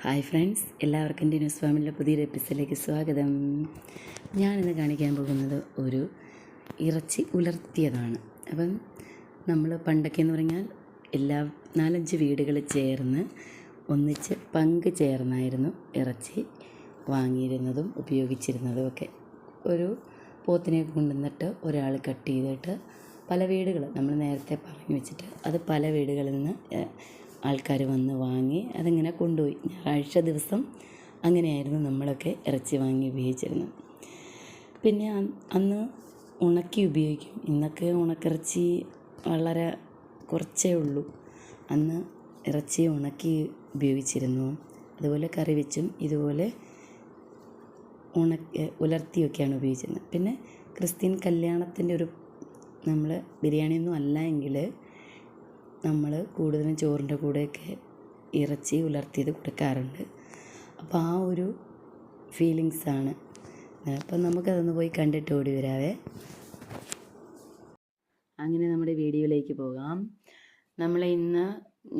Hi friends എല്ലാവർക്കും news ഫാമിലിയുടെ പുതിയൊരു എപ്പിസോഡിലേക്ക് സ്വാഗതം. ഞാനിന്ന് കാണിക്കാൻ പോകുന്നത് ഒരു ഇറച്ചി ഉലർത്തിയതാണ്. അപ്പം നമ്മൾ പണ്ടൊക്കെ എന്ന് പറഞ്ഞാൽ എല്ലാ നാലഞ്ച് വീടുകൾ ചേർന്ന് ഒന്നിച്ച് പങ്ക് ചേർന്നായിരുന്നു ഇറച്ചി വാങ്ങിയിരുന്നതും ഉപയോഗിച്ചിരുന്നതും ഒക്കെ. ഒരു പോത്തിനെ കൊണ്ടുവന്നിട്ട് ഒരാൾ കട്ട് ചെയ്തിട്ട് പല വീടുകൾ നമ്മൾ നേരത്തെ പറഞ്ഞു വെച്ചിട്ട് അത് പല വീടുകളിൽ നിന്ന് ആൾക്കാർ വന്ന് വാങ്ങി അതിങ്ങനെ കൊണ്ടുപോയി. ഞായറാഴ്ച ദിവസം അങ്ങനെയായിരുന്നു നമ്മളൊക്കെ ഇറച്ചി വാങ്ങി ഉപയോഗിച്ചിരുന്നത്. പിന്നെ അന്ന് ഉണക്കി ഉപയോഗിക്കും. ഇന്നൊക്കെ ഉണക്കിറച്ചി വളരെ കുറച്ചേ ഉള്ളൂ. അന്ന് ഇറച്ചി ഉണക്കി ഉപയോഗിച്ചിരുന്നു. അതുപോലെ കറി വെച്ചും ഇതുപോലെ ഉണക്കി ഉലർത്തിയൊക്കെയാണ് ഉപയോഗിച്ചിരുന്നത്. പിന്നെ ക്രിസ്ത്യൻ കല്യാണത്തിന്റെ ഒരു നമ്മൾ ബിരിയാണിയൊന്നും അല്ല എങ്കിൽ നമ്മൾ കൂടുതലും ചോറിന്റെ കൂടെയൊക്കെ ഇറച്ചി ഉലർത്തിയത് കൊടുക്കാറുണ്ട്. അപ്പോൾ ആ ഒരു ഫീലിങ്സാണ് അപ്പം നമുക്കതൊന്ന് പോയി കണ്ടിട്ട് ഓടി വരാവേ. അങ്ങനെ നമ്മുടെ വീഡിയോയിലേക്ക് പോകാം. നമ്മൾ ഇന്ന്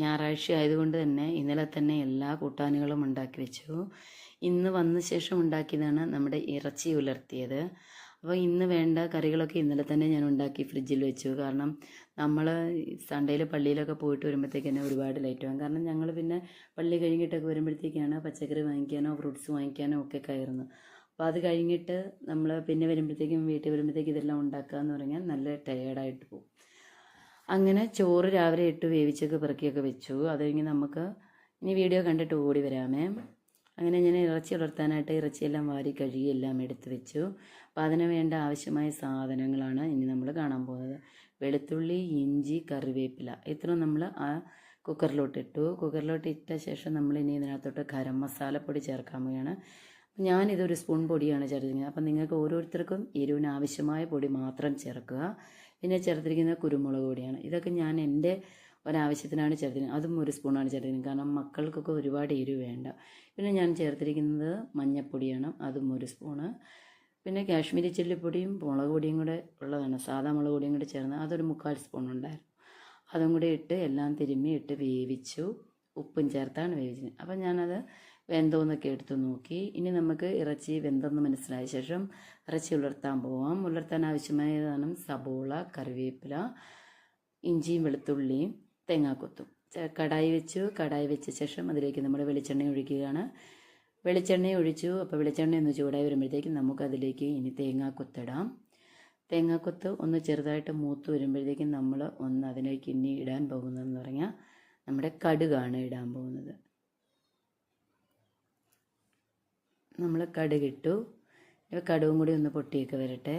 ഞായറാഴ്ച ആയതുകൊണ്ട് തന്നെ ഇന്നലെ തന്നെ എല്ലാ കൂട്ടാനുകളും ഉണ്ടാക്കി വെച്ചു. ഇന്ന് വന്ന ശേഷം ഉണ്ടാക്കിയതാണ് നമ്മുടെ ഇറച്ചി ഉലർത്തിയത്. അപ്പോൾ ഇന്ന് വേണ്ട കറികളൊക്കെ ഇന്നലെ തന്നെ ഞാൻ ഉണ്ടാക്കി ഫ്രിഡ്ജിൽ വെച്ചു. കാരണം നമ്മൾ സൺഡേയിൽ പള്ളിയിലൊക്കെ പോയിട്ട് വരുമ്പോഴത്തേക്ക് തന്നെ ഒരുപാട് ലേറ്റ് വാങ്ങും കാരണം ഞങ്ങൾ പിന്നെ പള്ളി കഴിഞ്ഞിട്ടൊക്കെ വരുമ്പോഴത്തേക്കാണ് പച്ചക്കറി വാങ്ങിക്കാനോ ഫ്രൂട്ട്സ് വാങ്ങിക്കാനോ ഒക്കെ കയറുന്നത്. അപ്പോൾ അത് കഴിഞ്ഞിട്ട് നമ്മൾ പിന്നെ വരുമ്പോഴത്തേക്കും വീട്ടിൽ വരുമ്പോഴത്തേക്കും ഇതെല്ലാം ഉണ്ടാക്കുക എന്ന് പറഞ്ഞാൽ നല്ല ടയേർഡായിട്ട് പോകും. അങ്ങനെ ചോറ് രാവിലെ ഇട്ട് വേവിച്ചൊക്കെ പെറുക്കിയൊക്കെ വെച്ചു. അത് കഴിഞ്ഞ് നമുക്ക് ഇനി വീഡിയോ കണ്ടിട്ട് ഓടി വരാമേ. അങ്ങനെ ഞാൻ ഇറച്ചി വളർത്താനായിട്ട് ഇറച്ചിയെല്ലാം വാരി കഴുകി എല്ലാം എടുത്തു വെച്ചു. അപ്പോൾ അതിന് വേണ്ട ആവശ്യമായ സാധനങ്ങളാണ് ഇനി നമ്മൾ കാണാൻ പോകുന്നത്. വെളുത്തുള്ളി ഇഞ്ചി കറിവേപ്പില ഇത്ര നമ്മൾ ആ കുക്കറിലോട്ട് ഇട്ടു. കുക്കറിലോട്ട് ഇട്ട ശേഷം നമ്മൾ ഇനി ഇതിനകത്തോട്ട് ഗരം മസാലപ്പൊടി ചേർക്കാൻ പോവുകയാണ്. ഞാനിതൊരു സ്പൂൺ പൊടിയാണ് ചേർത്തിരിക്കുന്നത്. അപ്പം നിങ്ങൾക്ക് ഓരോരുത്തർക്കും എരിവിന് ആവശ്യമായ പൊടി മാത്രം ചേർക്കുക. പിന്നെ ചേർത്തിരിക്കുന്നത് കുരുമുളക് പൊടിയാണ്. ഇതൊക്കെ ഞാൻ എന്റെ ഒരാവശ്യത്തിനാണ് ചേർത്തിരിക്കുന്നത്. അതും ഒരു സ്പൂണാണ് ചേർത്തിരിക്കുന്നത്. കാരണം മക്കൾക്കൊക്കെ ഒരുപാട് എരിവ് വേണ്ട. പിന്നെ ഞാൻ ചേർത്തിരിക്കുന്നത് മഞ്ഞൾപ്പൊടിയാണ് അതും ഒരു സ്പൂണ്. പിന്നെ കാശ്മീരി ചില്ലിപ്പൊടിയും മുളക് പൊടിയും കൂടെ ഉള്ളതാണ്. സാധാ മുളക് പൊടിയും കൂടെ ചേർന്ന് അതൊരു മുക്കാൽ സ്പൂൺ ഉണ്ടായിരുന്നു. അതും കൂടി ഇട്ട് എല്ലാം തിരുമ്മി ഇട്ട് വേവിച്ചു. ഉപ്പും ചേർത്താണ് വേവിച്ചത്. അപ്പം ഞാനത് വെന്തോന്നൊക്കെ എടുത്ത് നോക്കി. ഇനി നമുക്ക് ഇറച്ചി വെന്തെന്ന് മനസ്സിലായ ശേഷം ഇറച്ചി ഉലർത്താൻ പോവാം. ഉലർത്താൻ ആവശ്യമായ സാധനം സബോള കറിവേപ്പില ഇഞ്ചിയും വെളുത്തുള്ളിയും തേങ്ങാക്കൊത്തും കൊത്തും. കടായി വെച്ചു. കടായി വെച്ച ശേഷം അതിലേക്ക് നമ്മൾ വെളിച്ചെണ്ണ ഒഴിക്കുകയാണ്. വെളിച്ചെണ്ണ ഒഴിച്ചു. അപ്പോൾ വെളിച്ചെണ്ണ ഒന്ന് ചൂടായി വരുമ്പോഴത്തേക്കും നമുക്ക് അതിലേക്ക് ഇനി തേങ്ങാക്കൊത്തിടാം തേങ്ങാക്കൊത്ത് ഒന്ന് ചെറുതായിട്ട് മൂത്ത് വരുമ്പോഴത്തേക്കും നമ്മൾ ഒന്ന് അതിലേക്ക് ഇനി ഇടാൻ പോകുന്നതെന്ന് പറഞ്ഞാൽ നമ്മുടെ കടുകാണ് ഇടാൻ പോകുന്നത്. നമ്മൾ കടുകിട്ടു. കടുകും കൂടി ഒന്ന് പൊട്ടിയൊക്കെ വരട്ടെ.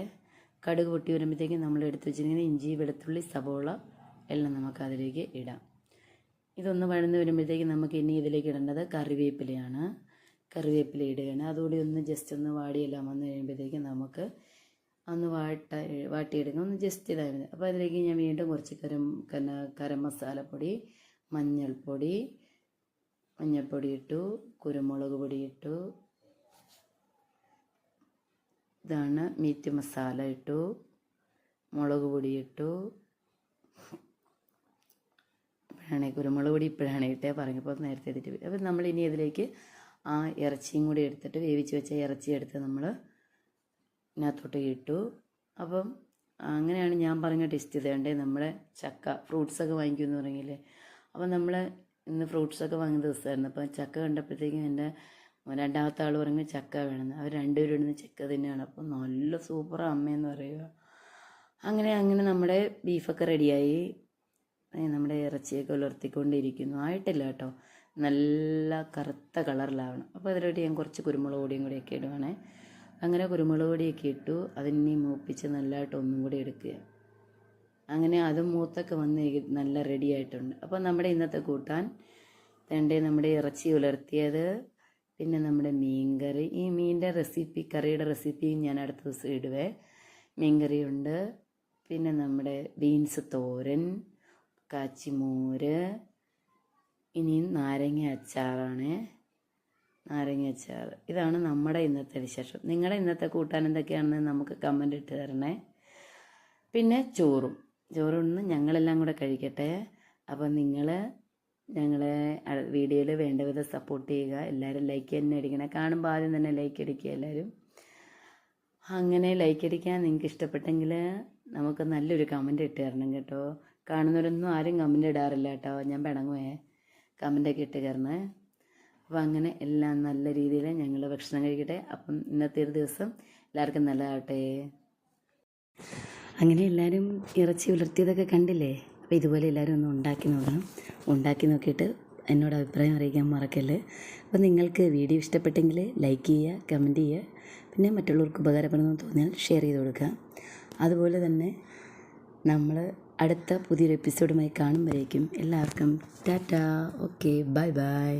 കടുക് പൊട്ടി വരുമ്പോഴത്തേക്കും നമ്മൾ എടുത്ത് വെച്ചിരിക്കുന്ന ഇഞ്ചി വെളുത്തുള്ളി സബോള എല്ലാം നമുക്ക് അതിലേക്ക് ഇടാം. ഇതൊന്ന് വഴന്ന് വരുമ്പോഴത്തേക്കും നമുക്ക് ഇനി ഇതിലേക്ക് ഇടേണ്ടത് കറിവേപ്പിലയാണ്. കറിവേപ്പില ഇടുകയാണ്. അതുകൂടി ഒന്ന് ജസ്റ്റ് ഒന്ന് വാടിയെല്ലാം വന്ന് കഴിയുമ്പോഴത്തേക്കും നമുക്ക് ഒന്ന് വാട്ട വാട്ടിയെടുക്കാം. ഒന്ന് ജസ്റ്റ് ഇതായിരുന്നു അപ്പോൾ അതിലേക്ക് ഞാൻ വീണ്ടും കുറച്ച് കരം കന കരം മസാലപ്പൊടി മഞ്ഞൾപ്പൊടി മഞ്ഞൾപ്പൊടി ഇട്ടു കുരുമുളക് പൊടി ഇട്ടു. ഇതാണ് മീറ്റ് മസാല ഇട്ടു. മുളക് പൊടി ഇട്ടു. ഇപ്പോഴാണ് കുരുമുളക് പൊടി ഇപ്പോഴാണ് ഇട്ടേ പറഞ്ഞപ്പോൾ നേരത്തെ ഇതിട്ട് അപ്പോൾ അപ്പം നമ്മൾ ഇനി ഇതിലേക്ക് ആ ഇറച്ചിയും കൂടി എടുത്തിട്ട് വേവിച്ച് വെച്ച ഇറച്ചി എടുത്ത് നമ്മൾ ഇതിനകത്തോട്ട് ഇട്ടു. അപ്പം അങ്ങനെയാണ് ഞാൻ പറഞ്ഞ ടെസ്റ്റ് ചെയ്തേണ്ടേ നമ്മുടെ ചക്ക ഫ്രൂട്ട്സൊക്കെ വാങ്ങിക്കുമെന്ന് പറഞ്ഞില്ലേ? അപ്പം നമ്മൾ ഇന്ന് ഫ്രൂട്ട്സൊക്കെ വാങ്ങിയ ദിവസമായിരുന്നു. അപ്പം ചക്ക കണ്ടപ്പോഴത്തേക്കും എന്റെ രണ്ടാമത്തെ ആൾ പറഞ്ഞു ചക്ക വേണമെന്ന്. അവർ രണ്ടുപേരും ഇടുന്ന ചക്ക തന്നെയാണ്. അപ്പോൾ നല്ല സൂപ്പർ അമ്മയെന്ന് പറയുക. അങ്ങനെ അങ്ങനെ നമ്മുടെ ബീഫൊക്കെ റെഡിയായി നമ്മുടെ ഇറച്ചിയൊക്കെ ഉലർത്തിക്കൊണ്ടിരിക്കുന്നു. ആയിട്ടില്ല കേട്ടോ. നല്ല കറുത്ത കളറിലാവണം. അപ്പോൾ അതിലോട്ട് ഞാൻ കുറച്ച് കുരുമുളക് പൊടിയും കൂടിയൊക്കെ ഇടുവാണേ. അങ്ങനെ കുരുമുളക് പൊടിയൊക്കെ ഇട്ടു. അതിനെ മൂപ്പിച്ച് നല്ലതായിട്ട് ഒന്നും കൂടി എടുക്കുക. അങ്ങനെ അതും മൂത്തൊക്കെ വന്ന് നല്ല റെഡി ആയിട്ടുണ്ട്. അപ്പോൾ നമ്മുടെ ഇന്നത്തെ കൂട്ടാൻ തേണ്ടേ നമ്മുടെ ഇറച്ചി ഉലർത്തിയത് പിന്നെ നമ്മുടെ മീൻകറി. ഈ മീനിന്റെ റെസിപ്പി കറിയുടെ റെസിപ്പിയും ഞാൻ അടുത്ത ദിവസം ഇടുവേ. മീൻകറിയുണ്ട്. പിന്നെ നമ്മുടെ ബീൻസ് തോരൻ. കാച്ചിമോര്. ഇനിയും നാരങ്ങ അച്ചാറാണ്. നാരങ്ങ അച്ചാർ ഇതാണ് നമ്മുടെ ഇന്നത്തെ വിശേഷം. നിങ്ങളുടെ ഇന്നത്തെ കൂട്ടാൻ എന്തൊക്കെയാണെന്ന് നമുക്ക് കമന്റ് ഇട്ട് തരണേ. പിന്നെ ചോറും. ചോറുണ്ണ് ഞങ്ങളെല്ലാം കൂടെ കഴിക്കട്ടെ. അപ്പം നിങ്ങൾ ഞങ്ങളെ വീഡിയോയിൽ വേണ്ട വിധം സപ്പോർട്ട് ചെയ്യുക. എല്ലാവരും ലൈക്ക് തന്നെ അടിക്കണേ. കാണുമ്പോൾ ആദ്യം തന്നെ ലൈക്ക് അടിക്കുക എല്ലാവരും അങ്ങനെ ലൈക്ക് അടിക്കാൻ നിങ്ങൾക്ക് ഇഷ്ടപ്പെട്ടെങ്കിൽ നമുക്ക് നല്ലൊരു കമന്റ് ഇട്ട് തരണം കേട്ടോ. കാണുന്നവരൊന്നും ആരും കമന്റ് ഇടാറില്ല കേട്ടോ ഞാൻ പിണങ്ങുവേ. കമന്റൊക്കെ ഇട്ട് കയറണേ അപ്പോൾ അങ്ങനെ എല്ലാം നല്ല രീതിയിൽ ഞങ്ങൾ ഭക്ഷണം കഴിക്കട്ടെ. അപ്പം ഇന്നത്തെ ഒരു ദിവസം എല്ലാവർക്കും നല്ലതാവട്ടെ. അങ്ങനെ എല്ലാവരും ഇറച്ചി ഉലർത്തിയതൊക്കെ കണ്ടില്ലേ? അപ്പോൾ ഇതുപോലെ എല്ലാവരും ഒന്ന് ഉണ്ടാക്കി നോക്കണം. ഉണ്ടാക്കി നോക്കിയിട്ട് എന്നോട് അഭിപ്രായം അറിയിക്കാൻ മറക്കല്ല്. അപ്പോൾ നിങ്ങൾക്ക് വീഡിയോ ഇഷ്ടപ്പെട്ടെങ്കിൽ ലൈക്ക് ചെയ്യുക കമന്റ് ചെയ്യുക. പിന്നെ മറ്റുള്ളവർക്ക് ഉപകാരപ്പെടുമെന്ന് തോന്നിയാൽ ഷെയർ ചെയ്ത് കൊടുക്കുക. അതുപോലെ തന്നെ നമ്മൾ അടുത്ത പുതിയൊരു എപ്പിസോഡുമായി കാണുമ്പോഴേക്കും എല്ലാവർക്കും ടാറ്റാ. Okay bye bye